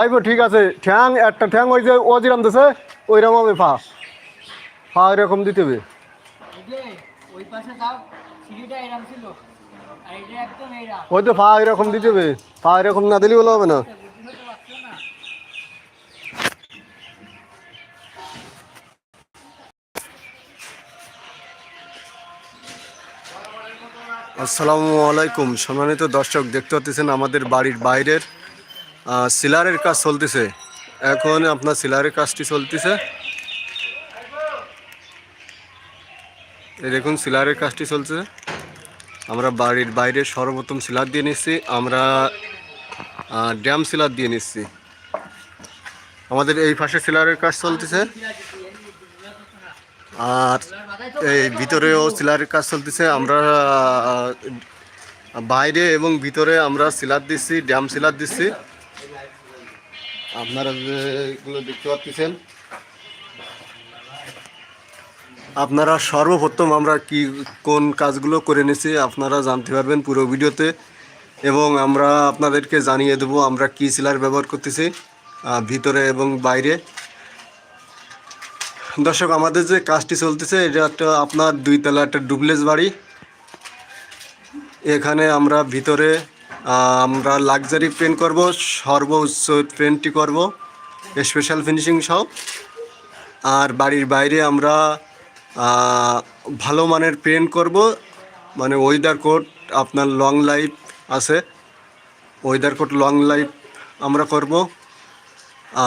আইবো, ঠিক আছে। ঠ্যাং, একটা ঠ্যাং ওই যে ও যেরাম দিছে, ওইরকম হবে ফা ফা এরকম দিতে হবে। ওই তো ফা এরকম দিতে হবে। ফা এরকম না দিলে বলে হবে না। আসসালামু আলাইকুম। সম্মানিত দর্শক, দেখতে পাচ্ছেন আমাদের বাড়ির বাইরের সিলারের কাজ চলতেছে। এখন আপনার সিলারের কাজটি চলতেছে। দেখুন, সিলারের কাজটি চলছে আমরা বাড়ির বাইরে সর্বপ্রথম সিলার দিয়ে নিচ্ছি। আমরা ড্যাম সিলার দিয়ে নিচ্ছি। আমাদের এই পাশে সিলারের কাজ চলতেছে। আর এই ভিতরেও সিলারের কাজ চলতেছে। আমরা বাইরে এবং ভিতরে আমরা সিলার দিচ্ছি, ড্যাম সিলার দিচ্ছি। আপনারা যেগুলো দেখতে পাচ্ছেন, আপনারা সর্বপ্রথম আমরা কি, কোন কাজগুলো করে নিছি আপনারা জানতে পারবেন পুরো ভিডিওতে। এবং আমরা আপনাদেরকে জানিয়ে দেবো আমরা কি সিলার ব্যবহার করতেছি ভিতরে এবং বাইরে। দর্শক, আমাদের যে কাজটি চলতেছে, এটা একটা আপনার দুই তলা একটা ডুপ্লেস বাড়ি। এখানে আমরা ভিতরে আমরা লাক্সারি পেন্ট করব, সর্বোচ্চ পেন্টটি করব স্পেশাল ফিনিশিং সব আর বাড়ির বাইরে আমরা ভালো মানের পেন্ট করব মানে ওয়েদার কোট আপনার লং লাইফ আছে। ওয়েদার কোট লং লাইফ আমরা করব।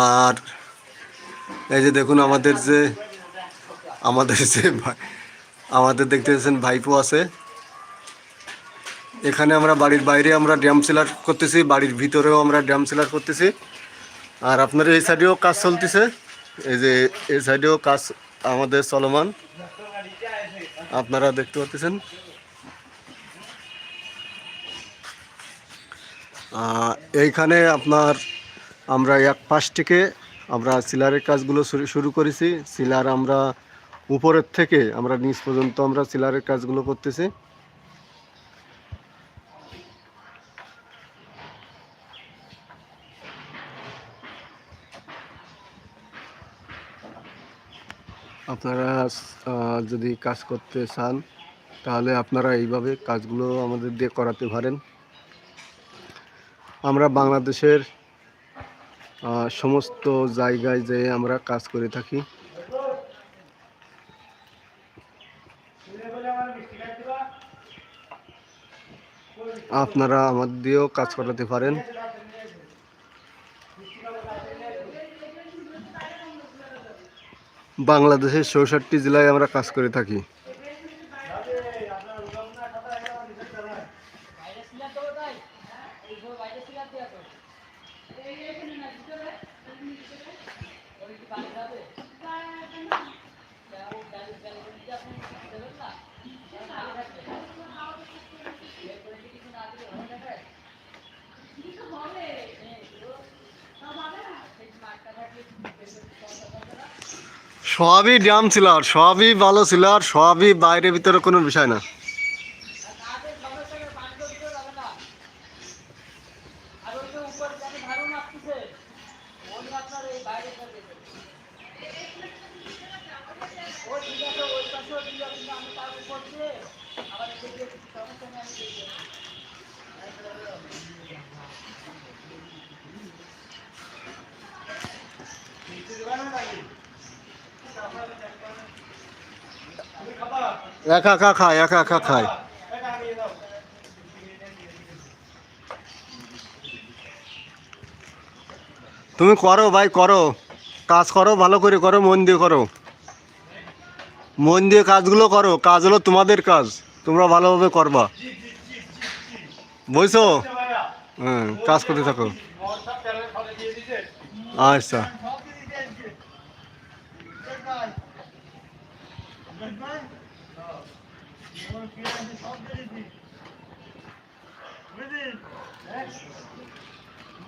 আর এই যে দেখুন আমাদের যে আমাদের যে আমাদের দেখতে পাচ্ছেন ভাইপো আছে। এখানে আমরা বাড়ির বাইরে আমরা ড্যাম সেলার করতেছি, বাড়ির ভিতরেও আমরা ড্যাম সেলার করতেছি। আর আপনার এই সাইডেও কাজ চলতেছে, এই যে এই সাইডেও কাজ আমাদের চলমান। আপনারা দেখতে পাচ্ছেন। এইখানে আপনার আমরা এক পাশ থেকে আমরা সিলারের কাজগুলো শুরু করেছি। সিলার আমরা উপরের থেকে আমরা নিচ পর্যন্ত আমরা সিলারের কাজগুলো করতেছি। আপনারা যদি কাজ করতে চান, তাহলে আপনারা এইভাবে কাজগুলো আমাদের দিয়ে করাতে পারেন। আমরা বাংলাদেশের সমস্ত জায়গায় যেয়ে আমরা কাজ করে থাকি, আপনারা আমাদের দিয়েও কাজ করাতে পারেন। বাংলাদেশের চৌষট্টি জেলায় আমরা কাজ করে থাকি বাইরে সিলার দেবো তাই এই সব বাইরে সিলার দেওয়া তো ওই কি পানি যাবে ও গাড়ি গাড়ি দিতে আপনি দেবেন না খালি থাকবে এর করে কি কিছু না দিলে হবে না ভাই? সবই ড্যাম ছিল আর সবই ভালো ছিল আর সবই বাইরে ভিতরে কোনো বিষয় না কাজের সমস্যাকে পানি তো দিতে যাবে না আর ওই যে উপরে জানি ভালো নাচতেছে ওই আপনার এই বাইরে করে দেবে ও ঠিক আছে ওই পাশেও দিলে কিন্তু আমি তার উপর দিয়ে আবার এদিকে কিছু সমস্যা নেই আমি দিয়ে দেবো। একা একা খায়, একা একা খায়। তুমি করো ভাই, করো। কাজ করো, ভালো করে করো, মন দিয়ে করো। মন দিয়ে কাজগুলো করো, কাজ হলো তোমাদের কাজ, তোমরা ভালোভাবে করবা। বুঝছ? হ্যাঁ কাজ করতে থাকো। আচ্ছা।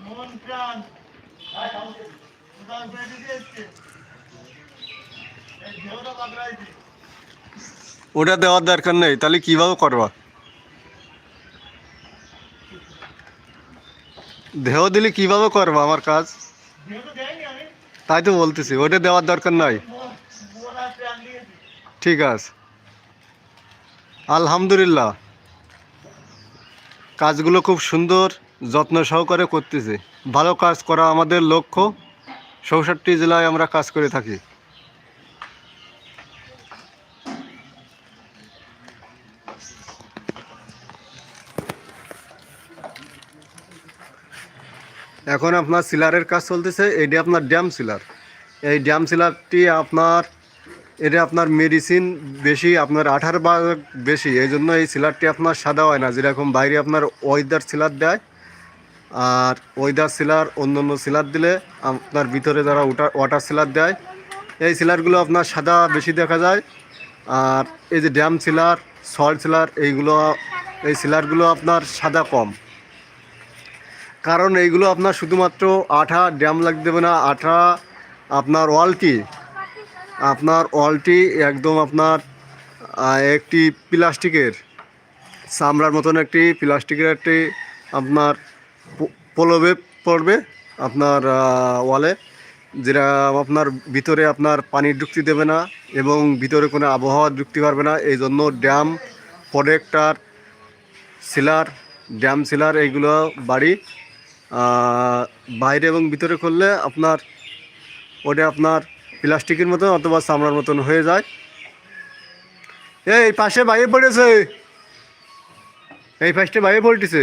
মন প্রাণ উদার করে দিতে এসছে এই দেহটা বাগড়াইছে ওটা দেওয়ার দরকার নেই তাহলে কীভাবে করবা দেহ দিলে কীভাবে করবা আমার কাজ যেহেতু দেয়নি আমি তাই তো বলতেছি ওটা দেওয়ার দরকার নাই মন- মন আর প্রাণ দিয়েছি ঠিক আছে আলহামদুলিল্লাহ। কাজগুলো খুব সুন্দর, যত্ন সহকারে করতেছে। ভালো কাজ করা আমাদের লক্ষ্য। চৌষট্টি জেলায় আমরা কাজ করে থাকি। এখন আপনার সিলারের কাজ চলতেছে এটি আপনার ড্যাম সিলার। এই ড্যাম সিলারটি আপনার এটা আপনার মেডিসিন বেশি, আপনার আঠার বা বেশি, এই জন্য এই সিলারটি আপনার সাদা হয় না। যেরকম বাইরে আপনার ওয়েদার সিলার দেয়, আর ওয়েদার সিলার অন্য অন্য সিলার দিলে আপনার ভিতরে যারা ওটার ওয়াটার সিলার দেয়, এই সিলারগুলো আপনার সাদা বেশি দেখা যায়। আর এই যে ড্যাম সিলার, সল্ট সিলার, এইগুলো, এই সিলারগুলো আপনার সাদা কম। কারণ এইগুলো আপনার শুধুমাত্র আঠা ড্যাম লাগ দেবে না, আঠা আপনার ওয়ালটি আপনার ওয়ালটি একদম আপনার একটি প্লাস্টিকের, চামড়ার মতন একটি, প্লাস্টিকের একটি আপনার পলবে পড়বে আপনার ওয়ালে, যেটা আপনার ভিতরে আপনার পানি ঢুকতে দেবে না এবং ভিতরে কোনো আবহাওয়া ঢুকতে পারবে না। এই জন্য ড্যাম প্রোডেক্টার সিলার, ড্যাম সিলার এইগুলো বাড়ি বাইরে এবং ভিতরে করলে আপনার, ওটা আপনার প্লাস্টিকের মতন অথবা চামড়ার মতন হয়ে যায়। এই পাশে বাইরে পড়েছে। এই পাশে বাইরে পড়তেছে।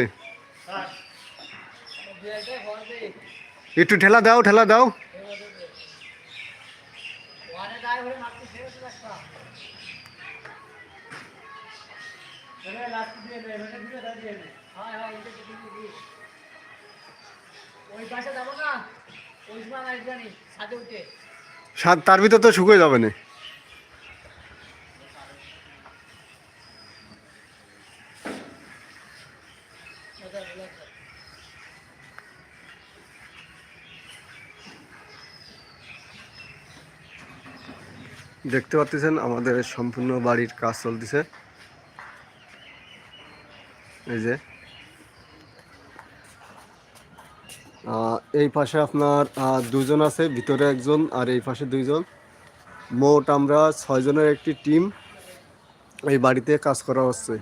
একটু ঠেলা দাও ঠেলা দাও। ওই পাশে যাব না, ওই সময় নাই জানি ছাদে উঠে। তার ভিতর তো শুকিয়ে যাবে না। দেখতে পাচ্ছেন আমাদের সম্পূর্ণ বাড়ির কাজ চলতেছে। এই যে এই পাশে আপনার দুজন আছে, ভিতরে একজন আর এই পাশে দুইজন। মোট আমরা ছয়জনের একটি টিম এই বাড়িতে কাজ করা হচ্ছে।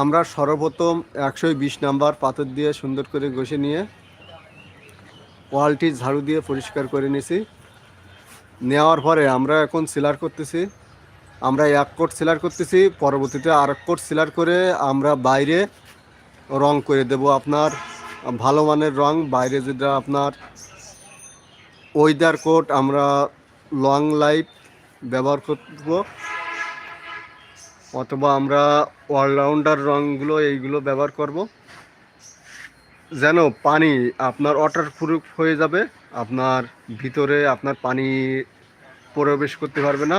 আমরা সর্বপ্রথম একশো বিশ নাম্বার পাথর দিয়ে সুন্দর করে ঘষে নিয়ে ওয়ালটি ঝাড়ু দিয়ে পরিষ্কার করে নিয়েছি। নেওয়ার পরে আমরা এখন সিলার করতেছি। আমরা এক কোট সিলার করতেছি, পরবর্তীতে আর এক কোট সিলার করে আমরা বাইরে রং করে দেব আপনার, ভালো মানের রং, বাইরে যেটা আপনার ওয়েদার কোট আমরা লং লাইফ ব্যবহার করব, অথবা আমরা অলরাউন্ডার রঙগুলো এইগুলো ব্যবহার করব। যেন পানি আপনার ওয়াটার প্রুফ হয়ে যাবে, আপনার ভিতরে আপনার পানি প্রবেশ করতে পারবে না।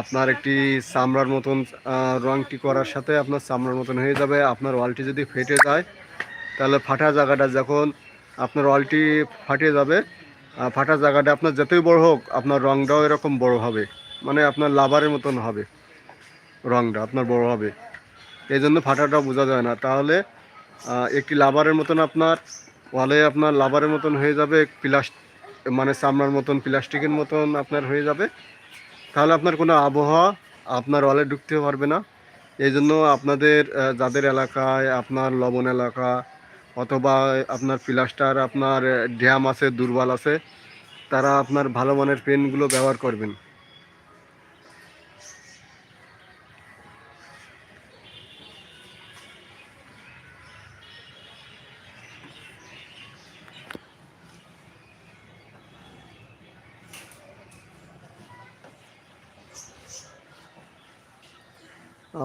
আপনার একটি চামড়ার মতন রঙটি করার সাথে আপনার চামড়ার মতন হয়ে যাবে। আপনার ওয়ালটি যদি ফেটে যায়, তাহলে ফাটা জায়গাটা যখন আপনার ওয়ালটি ফাটে যাবে ফাটা জায়গাটা আপনার যতই বড় হোক, আপনার রঙটাও এরকম বড় হবে। মানে আপনার লাভারের মতন হবে রঙটা আপনার বড় হবে। এই জন্য ফাটাটা বোঝা যায় না। তাহলে একটি লাভারের মতন আপনার ওয়ালে আপনার লাভারের মতন হয়ে যাবে, প্লাস্ট মানে চামড়ার মতন, প্লাস্টিকের মতন আপনার হয়ে যাবে। তাহলে আপনার কোনো আবহাওয়া আপনার ওয়ালে ঢুকতে পারবে না। এই জন্য আপনাদের যাদের এলাকায় আপনার লবণ এলাকা অথবা আপনার প্লাস্টার, আপনার ড্যাম আছে, দুর্বল আছে, তারা আপনার ভালো মানের পেনগুলো ব্যবহার করবেন।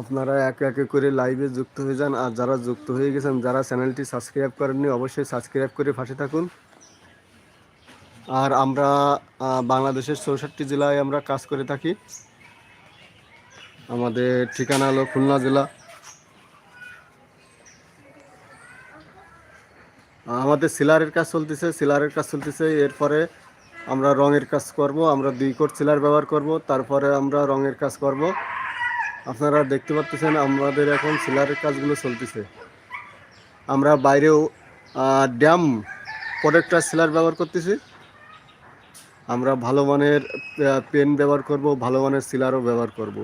আপনারা একে একে করে লাইভে যুক্ত হয়ে যান। আর যারা যুক্ত হয়ে গেছেন, যারা চ্যানেলটি সাবস্ক্রাইব করেননি, অবশ্যই সাবস্ক্রাইব করে পাশে থাকুন। আর আমরা বাংলাদেশের চৌষট্টি জেলায় আমরা কাজ করে থাকি। আমাদের ঠিকানা হলো খুলনা জেলা। আমাদের সিলারের কাজ চলতেছে, সিলারের কাজ চলতেছে। এরপরে আমরা রঙের কাজ করব, আমরা দুই কোট সিলার ব্যবহার করব, তারপরে আমরা রঙের কাজ করব। আপনারা দেখতে পাচ্ছেন আমাদের এখন সিলারের কাজগুলো চলতেছে। আমরা বাইরেও ড্যাম প্রোডাক্টার সিলার ব্যবহার করতেছি। আমরা ভালো মানের পেন ব্যবহার করব, ভালো মানের সিলারও ব্যবহার করব।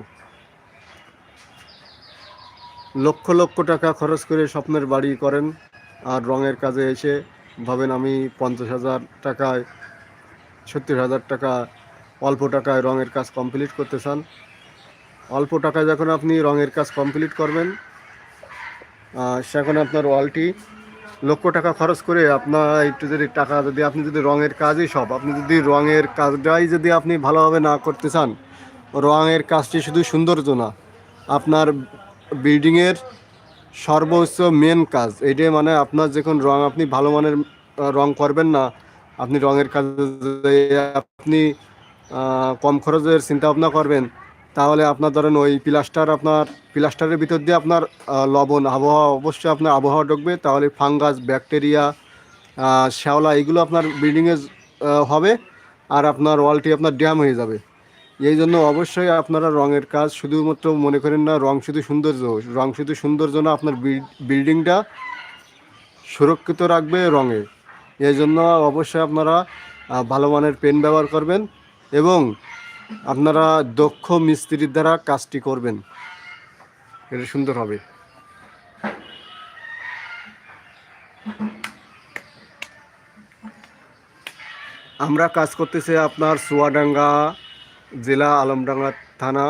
লক্ষ লক্ষ টাকা খরচ করে স্বপ্নের বাড়ি করেন আর রঙের কাজে এসে ভাবেন আমি পঞ্চাশ হাজার টাকায়, সত্তর হাজার টাকা, অল্প টাকায় রঙের কাজ কমপ্লিট করতে চান। অল্প টাকায় যখন আপনি রঙের কাজ কমপ্লিট করবেন সেখানে আপনার ওয়ালটি লক্ষ টাকা খরচ করে আপনার একটু যদি টাকা যদি আপনি যদি রঙের কাজই সব, আপনি যদি রঙের কাজটাই যদি আপনি ভালোভাবে না করতে চান, রঙের কাজটি শুধু সৌন্দর্য না, আপনার বিল্ডিংয়ের সর্বোচ্চ মেন কাজ এইটাই মানে আপনার যখন রং আপনি ভালো মানের রং করবেন না, আপনি রঙের কাজ আপনি কম খরচের চিন্তা ভাবনা করবেন তাহলে আপনার ধরেন ওই প্লাস্টার আপনার প্লাস্টারের ভিতর দিয়ে আপনার লবণ, আবহাওয়া, অবশ্যই আপনার আবহাওয়া ঢুকবে। তাহলে ফাঙ্গাস ব্যাকটেরিয়া শ্যাওলা, এগুলো আপনার বিল্ডিংয়ে হবে আর আপনার ওয়ালটি আপনার ড্যাম হয়ে যাবে। এই জন্য অবশ্যই আপনারা রঙের কাজ শুধুমাত্র মনে করেন না, রং শুধু সৌন্দর্য, রং শুধু সৌন্দর্য না, আপনার বিল- বিল্ডিংটা সুরক্ষিত রাখবে রঙে। এই জন্য অবশ্যই আপনারা ভালো মানের পেন ব্যবহার করবেন এবং আপনারা দক্ষ মিস্ত্রির দ্বারা কাজটি করবেন। এটা সুন্দর হবে। আমরা কাজ করতেছি আপনার চুয়াডাঙ্গা জেলা আলমডাঙ্গা থানা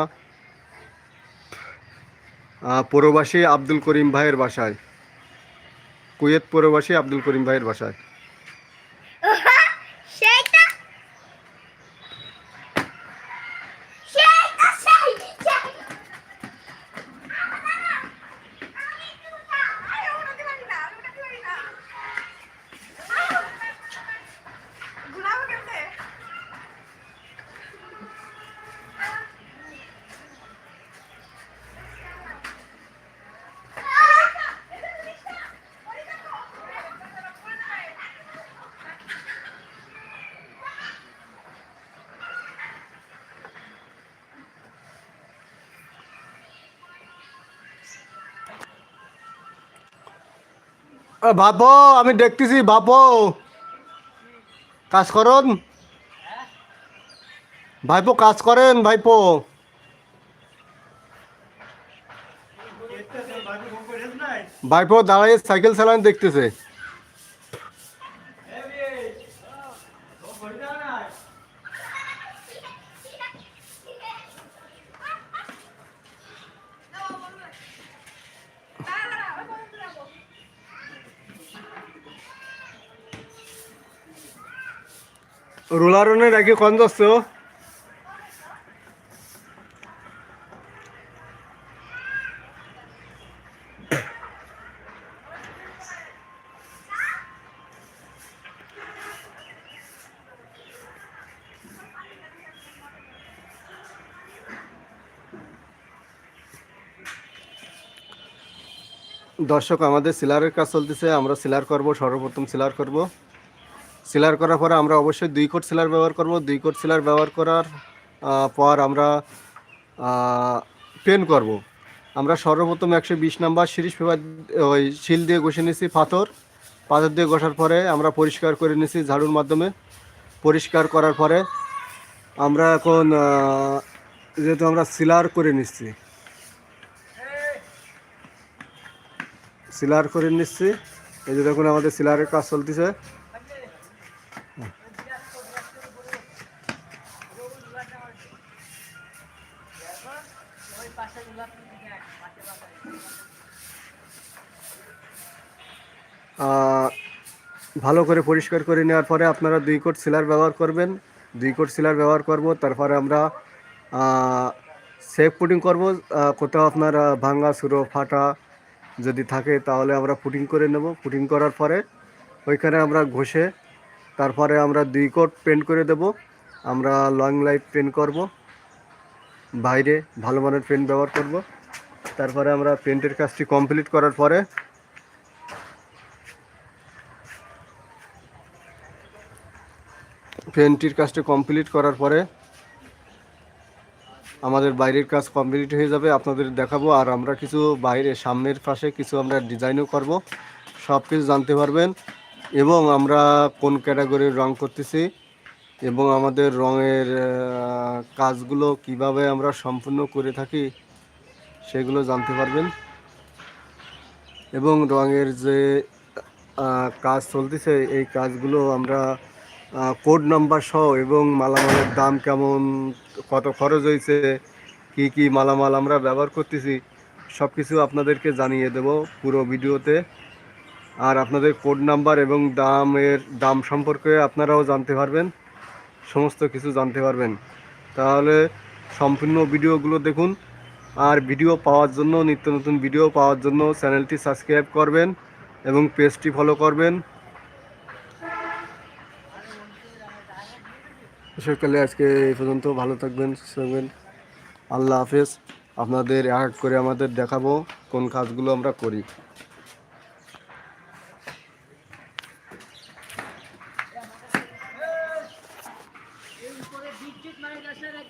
পৌরবাসী আব্দুল করিম ভাইয়ের বাসায়। কুয়েত পৌরবাসী আব্দুল করিম ভাইয়ের বাসায়। বাপো আমি দেখতেছি বাপো কাজ করুন। ভাইপো, কাজ করেন, ভাইপো। ভাইপো দাঁড়িয়ে সাইকেল চালান দেখতেছে ফোন করি না নাই রাখি কন দর্শক আমাদের সিলারের কাজ চলতেছে। আমরা সিলার করব সর্বপ্রথম সিলার করব। সিলার করার পরে আমরা অবশ্যই দুই কোট সিলার ব্যবহার করব। দুই কোট সিলার ব্যবহার করার পর আমরা পেন করব। আমরা সর্বপ্রথম একশো বিশ নাম্বার সিরিজ পেপার, ওই শিল দিয়ে ঘষে নিয়েছি পাথর। পাথর দিয়ে ঘষার পরে আমরা পরিষ্কার করে নিয়েছি ঝাড়ুর মাধ্যমে। পরিষ্কার করার পরে আমরা এখন যেহেতু আমরা সিলার করে নিচ্ছি। সিলার করে নিচ্ছি। এই যে দেখুন আমাদের সিলারের কাজ চলতেছে ওই পাশে গুলা থেকে পাশে পাশে আহ, ভালো করে পরিষ্কার করে নেওয়ার পরে আপনারা দুই কোট সিলার ব্যবহার করবেন। দুই কোট সিলার ব্যবহার করব, তারপরে আমরা সেফ পুটিং করব। কোথাও আপনার ভাঙ্গা, সুরো, ফাটা যদি থাকে তাহলে আমরা পুটিং করে নেব। পুটিং করার পরে ওইখানে আমরা ঘষে তারপরে আমরা দুই কোট পেন্ট করে দেব। আমরা লং লাইফ পেন্ট করব। বাইরে ভালো মানের পেন্ট ব্যবহার করব। তারপরে আমরা পেন্টের কাজটি কমপ্লিট করার পরে পেনটির কাজটি কমপ্লিট করার পরে আমাদের বাইরের কাজ কমপ্লিট হয়ে যাবে, আপনাদের দেখাবো। আর আমরা কিছু বাইরে, সামনের পাশে কিছু আমরা ডিজাইনও করব। সব কিছু জানতে পারবেন। এবং আমরা কোন ক্যাটাগরির রং করতেছি এবং আমাদের রঙের কাজগুলো কীভাবে আমরা সম্পূর্ণ করে থাকি সেগুলো জানতে পারবেন। এবং রঙের যে কাজ চলতেছে, এই কাজগুলো আমরা কোড নাম্বার সহ এবং মালামালের দাম কেমন, কত খরচ হয়েছে, কি কি মালামাল আমরা ব্যবহার করতেছি সব কিছু আপনাদেরকে জানিয়ে দেব পুরো ভিডিওতে। আর আপনাদের কোড নাম্বার এবং দামের, দাম সম্পর্কে আপনারাও জানতে পারবেন। সমস্ত কিছু জানতে পারবেন। তাহলে সম্পূর্ণ ভিডিওগুলো দেখুন। আর ভিডিও পাওয়ার জন্য, নিত্য নতুন ভিডিও পাওয়ার জন্য চ্যানেলটি সাবস্ক্রাইব করবেন এবং পেজটি ফলো করবেন। সকালে আজকে এই পর্যন্ত। ভালো থাকবেন থাকবেন। আল্লাহ হাফেজ। আপনাদের এক করে আমাদের দেখাবো কোন কাজগুলো আমরা করি।